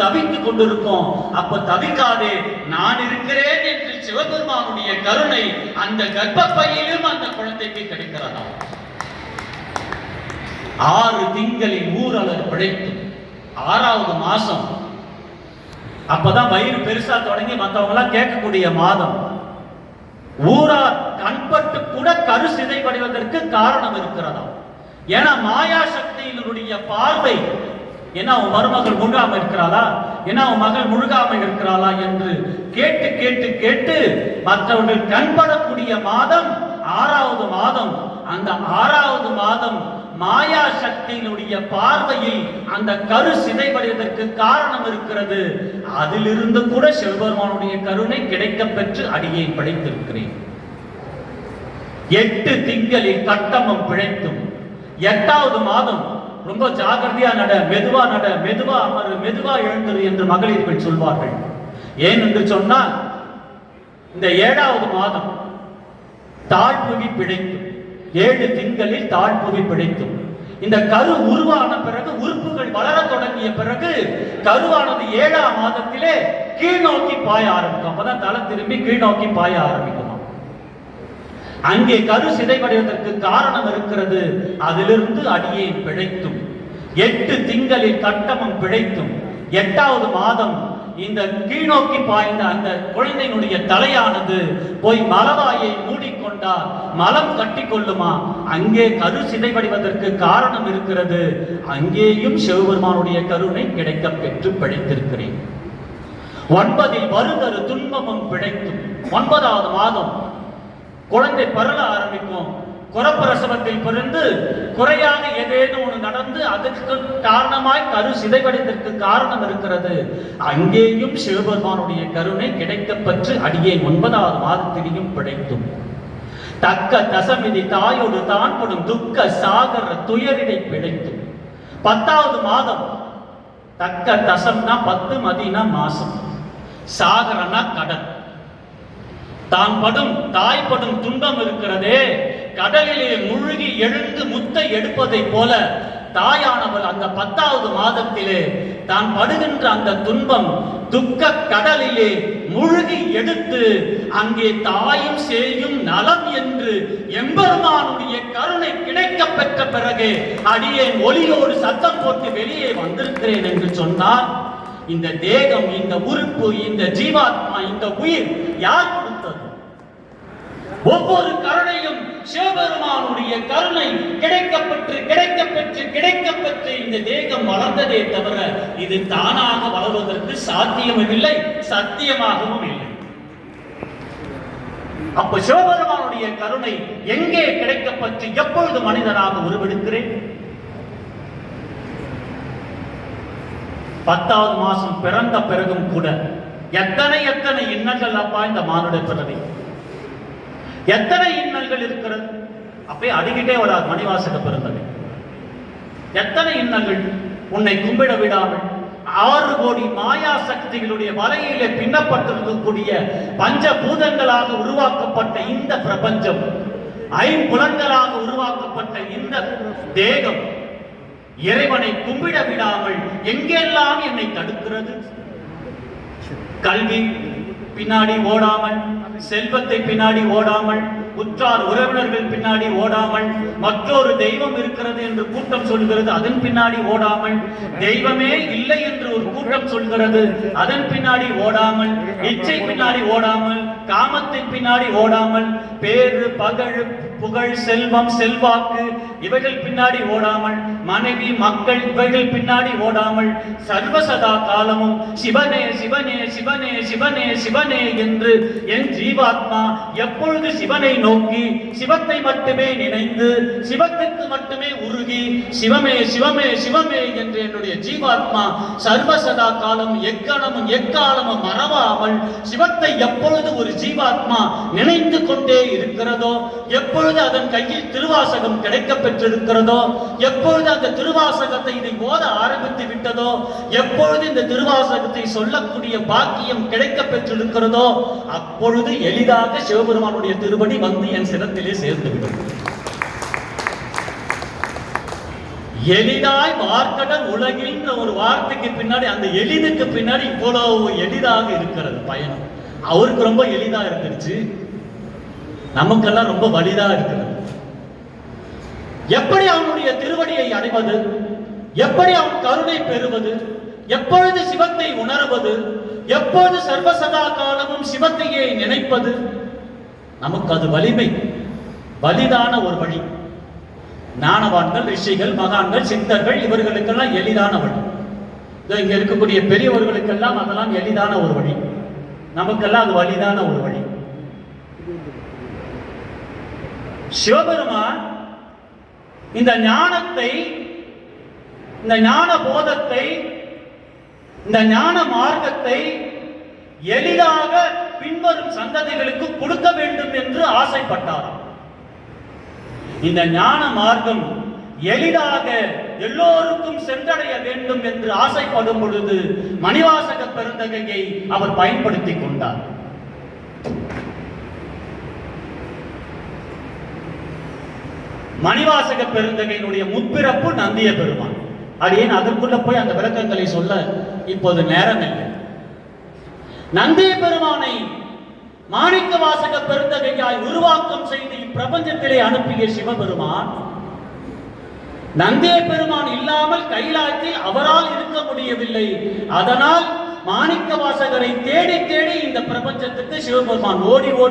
தவித்துக் கொண்டிருக்கோம் அப்ப தவிக்காதே நான் இருக்கிறேன் என்று சிவபெருமானுடைய கருணை அந்த கர்ப்பப்பையிலும் அந்த குழந்தைக்கு கிடைக்கிறதா? ஆறு திங்களில் ஊரலர் பிழைத்து ஆறாவது மாசம். அப்பதான் வயிறு பெருசா தொடங்கி மற்றவங்க எல்லாம் கேட்கக்கூடிய மாதம். ஊரா கண்பட்டு கூட கரு சிதைவடைவதற்கு காரணம் இருக்கிறதா ஏன்னா மாயா சக்தியினுடைய பார்வை ஏன்னா உன் மருமகள் முழுகாம இருக்கிறாளா? ஏன்னா உன் மகள் முழுகாம இருக்கிறாளா என்று கேட்டு கேட்டு கேட்டு மற்றவர்கள் கண்படக்கூடிய மாதம் ஆறாவது மாதம். அந்த ஆறாவது மாதம் மாயா சக்தியினுடைய பார்வையில் அந்த கரு சிதைவடைவதற்கு காரணம் இருக்கிறது. அதிலிருந்து கூட சிவபெருமானுடைய கருணை கிடைக்கப் பெற்று அடியை படைத்திருக்கிறேன். எட்டு திங்களில் கட்டமம் பிழைத்தும் எட்டாவது மாதம் ரொம்ப ஜாகிரதையா நட மெதுவா நட மெதுவா அமர் மெதுவா எழுந்தது என்று மகளிர்கள் சொல்வார்கள். ஏன் என்று சொன்னால் இந்த ஏழாவது மாதம் தாழ்ப்புவி பிழைக்கும். ஏழு திங்களில் தாழ்ப்புவி பிழைக்கும். இந்த கரு உருவான பிறகு உறுப்புகள் வளரத் தொடங்கிய பிறகு கருவானது ஏழாம் மாதத்திலே கீழ் நோக்கி பாய ஆரம்பிக்கும். அப்பதான் தலை திரும்பி கீழ் நோக்கி பாய ஆரம்பிக்குமா? அங்கே கரு சிதைவடைவதற்கு காரணம் இருக்கிறது. அதிலிருந்து அடியை பிழைத்தும் எட்டு திங்களில் கட்டமம் பிழைத்தும் எட்டாவது மாதம் இந்த கீழ்நோக்கி பாய்ந்த அந்த குழந்தையினுடைய தலையானது போய் மலவாயை மூடிக்கொண்டால் மலம் கட்டி கொள்ளுமா அங்கே கரு சிதைவடைவதற்கு காரணம் இருக்கிறது. அங்கேயும் சிவபெருமானுடைய கருணை கிடைக்கப் பெற்று பிழைத்திருக்கிறேன். ஒன்பதில் வருதரு துன்பமும் பிழைத்தும். ஒன்பதாவது மாதம் குழந்தை பரல ஆரம்பிக்கும். குறப்பிரசவத்தில் பிறந்து குறையாக ஏதேனும் ஒன்று நடந்து அதற்கு காரணமாய் கரு சிதைவடைந்ததற்கு காரணம் இருக்கிறது. அங்கேயும் சிவபெருமானுடைய கருணை கிடைக்கப்பற்று அடியே ஒன்பதாவது மாதத்திலையும் பிழைத்தும் தக்க தசமிதி தாயோடு தான் படும் துக்க சாகர துயரினை பிழைத்தும் பத்தாவது மாதம் தக்க தசம்னா பத்து மதினா மாசம். சாகரனா கடல். தான் படும் தாய் படும் துன்பம் இருக்கிறதே. கடலிலே முழுகி எழுந்து முத்தை எடுப்பதைப் போல தாயானவள் அந்த பத்தாவது மாதத்திலே தான் படுகின்ற அந்த துன்பம் துக்க கடலிலே முழுகி எடுத்து அங்கே தாயும் சேயும் நலம் என்று எம்பெருமானுடைய கருணை கிடைக்க பெற்ற பிறகு அடியேன் ஒலியோடு சத்தம் போட்டு வெளியே வந்திருக்கிறேன் என்று சொன்னார். இந்த தேகம் இந்த உறுப்பு இந்த ஜீவாத்மா இந்த உயிர் யார் ஒவ்வொரு கருணையும் சிவபெருமானுடைய கருணை கிடைக்கப்பெற்று கிடைக்கப்பெற்று கிடைக்கப்பெற்று இந்த தேகம் வளர்ந்ததே தவிர இது தானாக வளர்வதற்கு சாத்தியமும் இல்லை சத்தியமாகவும் இல்லை. அப்ப சிவபெருமானுடைய கருணை எங்கே கிடைக்கப்பட்டு எப்பொழுது மனிதனாக உருவெடுக்கிறேன்? பத்தாவது மாசம் பிறந்த பிறகும் கூட எத்தனை எத்தனை எண்ணங்கள் அப்பா இந்த மானுட பிறவி? எத்தனை இன்னல்கள் இருக்கிறது? அப்பயே அடிக்கிட்டே வராது மணிவாசக பிறந்தது. எத்தனை இன்னல்கள் உன்னை கும்பிட விடாமல் ஆறு கோடி மாயா சக்திகளுடைய வலையிலே பின்னப்பட்டிருக்கக்கூடிய பஞ்சபூதங்களாக உருவாக்கப்பட்ட இந்த பிரபஞ்சம் ஐம்புலன்களாக உருவாக்கப்பட்ட இந்த தேகம் இறைவனை கும்பிட விடாமல் எங்கெல்லாம் என்னை தடுக்கிறது? கல்வி பின்னாடி ஓடாமல் செல்வத்தை பின்னாடி ஓடாமல் உற்றார் உறவினர்கள் பின்னாடி ஓடாமல் மற்றொரு தெய்வம் இருக்கிறது என்று கூட்டம் சொல்கிறது அதன் பின்னாடி ஓடாமல். தெய்வமே இல்லை என்று ஒரு கூட்டம் சொல்கிறது அதன் பின்னாடி ஓடாமல். இச்சை பின்னாடி ஓடாமல் காமத்தை பின்னாடி ஓடாமல் பேரு பகழ் புகழ் செல்வம் செல்வாக்கு இவைகள் பின்னாடி ஓடாமல் மனைவி மக்கள் இவைகள் பின்னாடி ஓடாமல் சர்வசதா காலமும் சிவனே சிவனே சிவனே சிவனே சிவனே என்று என் ஜீவாத்மா எப்பொழுது சிவனை நோக்கி சிவத்தை மட்டுமே நினைந்து சிவத்துக்கு மட்டுமே உருகி சிவமே சிவமே சிவமே என்று என்னுடைய ஜீவாத்மா சர்வசதா காலம் எக்கணமும் எக்காலமும் மறவாமல் சிவத்தை எப்பொழுது ஒரு ஜீவாத்மா நினைந்து கொண்டே இருக்கிறதோ எப்பொழுது அதன் கையில் திருவாசகம் கிடைக்க பெற்றிருக்கிறதோ எப்பொழுது அந்த திருவாசகத்தை இதை ஓத ஆரம்பித்து விட்டதோ எப்பொழுது இந்த திருவாசகத்தை சொல்லக்கூடிய பாக்கியம் கிடைக்க பெற்றிருக்கிறதோ அப்பொழுது எளிதாக சிவபெருமானுடைய திருவடி வந்து என் சிரத்திலே சேர்ந்து விடும் எளிதாய் வார்க்கடல் உலகின்ற ஒரு வார்த்தைக்கு பின்னாடி அந்த எளிதுக்கு பின்னாடி இவ்வளவு எளிதாக இருக்கிறது பயணம். அவருக்கு ரொம்ப எளிதா இருந்துருச்சு. நமக்கெல்லாம் ரொம்ப வலிதா இருக்கிறது எப்படி அவனுடைய திருவடியை அடைவது எப்படி அவன் கருணை பெறுவது? எப்பொழுது சிவத்தை உணர்வது? எப்பொழுது சர்வசதா காலமும் சிவத்தையே நினைப்பது? நமக்கு அது வலிமை வலிதான ஒரு வழி. ஞானவான்கள் ரிஷிகள் மகான்கள் சித்தர்கள் இவர்களுக்கெல்லாம் எளிதான வழி. இங்க இருக்கக்கூடிய பெரியவர்களுக்கெல்லாம் அதெல்லாம் எளிதான ஒரு வழி. நமக்கெல்லாம் அது வலிதான ஒரு வழி. சிவபெருமான் இந்த ஞானத்தை இந்த ஞான போதத்தை இந்த ஞான மார்க்கத்தை எளிதாக பின்வரும் சந்ததிகளுக்கு கொடுக்க வேண்டும் என்று ஆசைப்பட்டார் இந்த ஞான மார்க்கம் எளிதாக எல்லோருக்கும் சென்றடைய வேண்டும் என்று ஆசைப்படும் பொழுது மணிவாசக பெருந்தகையை அவர் பயன்படுத்திக் கொண்டார். மணிவாசக பெருந்தகையினுடைய முற்பிறப்பு நந்திய பெருமான். அது ஏன் அதற்குள்ள போய் அந்த விளக்கங்களை சொல்ல இப்போது நேரம் இல்லை. நந்திய பெருமானை மாணிக்க வாசக பெருந்தகையாய் உருவாக்கம் செய்து இப்பிரபஞ்சத்திலே அனுப்பிய சிவபெருமான் நந்திய பெருமான் இல்லாமல் கைலாயத்தில் அவரால் இருக்க முடியவில்லை. அதனால் மாணிக்க வாசகரை தேடி தேடி இந்த பிரபஞ்சத்துக்கு சிவபெருமான் ஓடி ஓடி